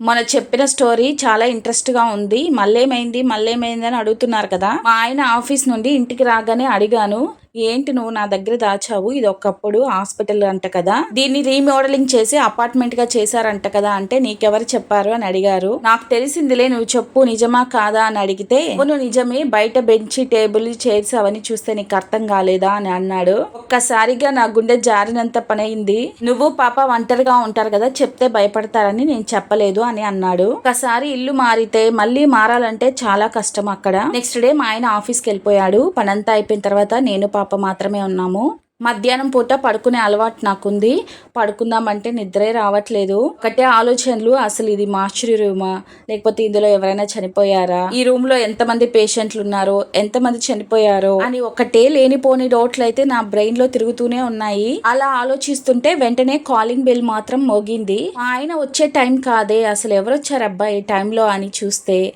మన చెప్పిన స్టోరీ చాలా ఇంట్రెస్ట్గా ఉంది. మళ్ళీ ఏమైంది అని అడుగుతున్నారు కదా. మా ఆయన ఆఫీస్ నుండి ఇంటికి రాగానే అడిగాను. ఏంటి నువ్వు నా దగ్గర దాచావు? ఇది ఒకప్పుడు హాస్పిటల్ అంట కదా. దీన్ని రీమోడలింగ్ చేసి అపార్ట్మెంట్గా చేశారంట కదా అంటే నీకెవరు చెప్పారు అని అడిగారు. నాకు తెలిసిందిలే నువ్వు చెప్పు నిజమా కాదా అని అడిగితే నువ్వు నిజమే. బయట బెంచ్ టేబుల్ చైర్స్ అవన్నీ చూస్తే నీకు అర్థం కాలేదా? అని అన్నాడు. ఒక్కసారిగా నా గుండె జారినంత పని అయింది నువ్వు పాప ఒంటరిగా ఉంటారు కదా చెప్తే భయపడతారని నేను చెప్పలేదు అని అన్నాడు. ఒకసారి ఇల్లు మారితే మళ్ళీ మారాలంటే చాలా కష్టం అక్కడ. నెక్స్ట్ డే మా ఆయన ఆఫీస్కి వెళ్ళిపోయాడు. పనంతా అయిపోయిన తర్వాత నేను పాప మాత్రమే ఉన్నాము. మధ్యాహ్నం పూట పడుకునే అలవాటు నాకుంది. పడుకుందామంటే నిద్రే రావట్లేదు. ఒకటే ఆలోచనలు అసలు ఇది మార్చురీ రూమా? లేకపోతే ఇందులో ఎవరైనా చనిపోయారా? ఈ రూమ్లో ఎంతమంది పేషెంట్లు ఉన్నారో ఎంతమంది చనిపోయారో అని ఒకటే లేనిపోని డౌట్లు అయితే నా బ్రెయిన్లో తిరుగుతూనే ఉన్నాయి. అలా ఆలోచిస్తుంటే వెంటనే కాలింగ్ బెల్ మాత్రం మోగింది. ఆయన వచ్చే టైం కాదే అసలు ఎవరొచ్చారు అబ్బాయి ఈ టైంలో అని చూస్తే.